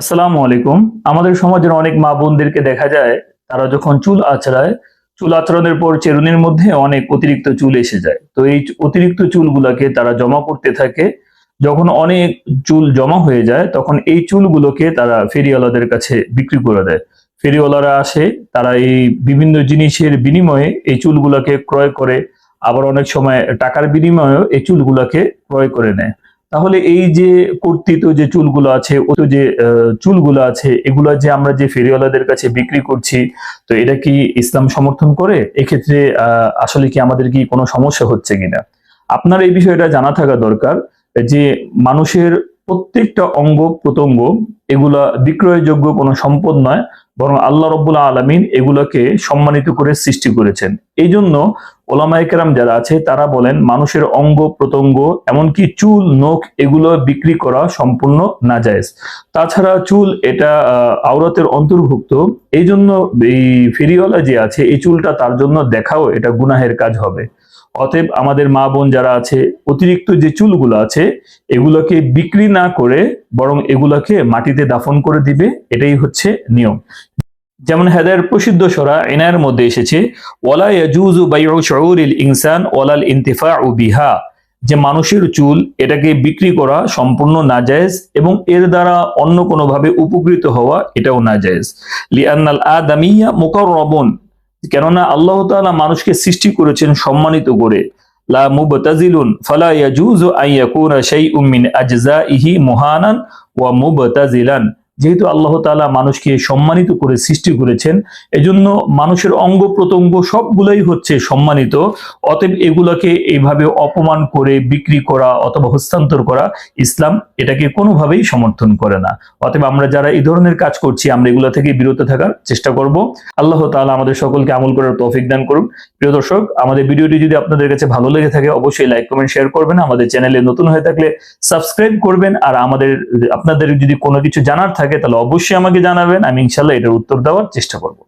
আসসালামু আলাইকুম। আমাদের সমাজের অনেক মা বোনদেরকে দেখা যায়, তারা যখন চুল আঁচড়ায়, চুল আঁচড়ানোর পর চেরুনির মধ্যে অনেক অতিরিক্ত চুল এসে যায়। তো এই অতিরিক্ত চুলগুলাকে তারা জমা করতে থাকে। যখন অনেক চুল জমা হয়ে যায়, তখন এই চুলগুলোকে তারা ফেরিওয়ালাদের কাছে বিক্রি করে দেয়। ফেরিওয়ালারা আসে, তারা এই বিভিন্ন জিনিসের বিনিময়ে এই চুলগুলোকে ক্রয় করে। আবার অনেক সময় টাকার বিনিময়েও এই চুলগুলোকে ক্রয় করে নেয়। তাহলে এই যে কর্তৃত যে চুলগুলো আছে, ও তো যে চুলগুলো আছে, এগুলো যে আমরা যে ফেরিওয়ালাদের কাছে বিক্রি করছি, তো এটা কি ইসলাম সমর্থন করে? এক্ষেত্রে আসলে কি আমাদের কি কোনো সমস্যা হচ্ছে কিনা? আপনার এই বিষয়টা জানা থাকা দরকার যে মানুষের প্রত্যেকটা অঙ্গ প্রত্যঙ্গ এগুলা বিক্রয়যোগ্য কোনো সম্পদ নয় বরং আল্লাহ রব্বুল্লাহ আলমিন এগুলোকে সম্মানিত করে সৃষ্টি করেছেন। এই জন্য ওলামাইকেরাম যারা আছে, তারা বলেন, মানুষের অঙ্গ প্রত্যঙ্গ, এমনকি চুল, নখ, এগুলো বিক্রি করা সম্পূর্ণ নাজায়েজ। তাছাড়া চুল, এটা আওরাতের অন্তর্ভুক্ত। এই জন্য এই ফেরিওয়ালা যে আছে, এই চুলটা তার জন্য দেখাও, এটা গুনাহের কাজ হবে। অতএব আমাদের মা বোন যারা আছে, অতিরিক্ত যে চুলগুলো আছে, এগুলোকে বিক্রি না করে বরং এগুলোকে মাটিতে দাফন করে দিবে, এটাই হচ্ছে নিয়ম। যেমন হেদায়ের প্রসিদ্ধ সরা এনায়ের মধ্যে এসেছে, ওয়ালা ইয়াজুজু বাইউ শুউরিল ইনসান, ওয়ালাল ইনতিফাউ বিহা। যে মানুষের চুল, এটাকে বিক্রি করা সম্পূর্ণ নাজায়েজ এবং এর দ্বারা অন্য কোনোভাবে উপকৃত হওয়া এটাও নাজায়েজ। লিআন্নাল আদামিয়া মুকাররাবুন। কেননা আল্লাহ তালা মানুষকে সৃষ্টি করেছেন সম্মানিত করে। লা মুবতাজিলুন ফালা ইয়াজুজু আন ইয়াকুনা শাইউম মিন আজজাইহি মুহানান ওয়া মুবতাজিলান যেহেতু আল্লাহ তাআলা মানুষকে সম্মানিত করে সৃষ্টি করেছেন, এজন্য মানুষের অঙ্গ প্রত্যঙ্গ সবগুলাই হচ্ছে সম্মানিত। অতএব এগুলোকে এইভাবে অপমান করে বিক্রি করা অথবা হস্তান্তর করা ইসলাম এটাকে কোনোভাবেই সমর্থন করে না। অতএব আমরা যারা এই ধরনের কাজ করছি, আমরা এগুলো থেকে বিরত থাকার চেষ্টা করব। আল্লাহ তালা আমাদের সকলকে আমল করার তৌফিক দান করুন। প্রিয় দর্শক, আমাদের ভিডিওটি যদি আপনাদের কাছে ভালো লেগে থাকে, অবশ্যই লাইক, কমেন্ট, শেয়ার করবেন। আমাদের চ্যানেলে নতুন হয়ে থাকলে সাবস্ক্রাইব করবেন। আর আমাদের, আপনাদের যদি কোনো কিছু জানার থাকে তাহলে অবশ্যই আমাকে জানাবেন আমি ইনশাল্লাহ এটার উত্তর দেওয়ার চেষ্টা করব।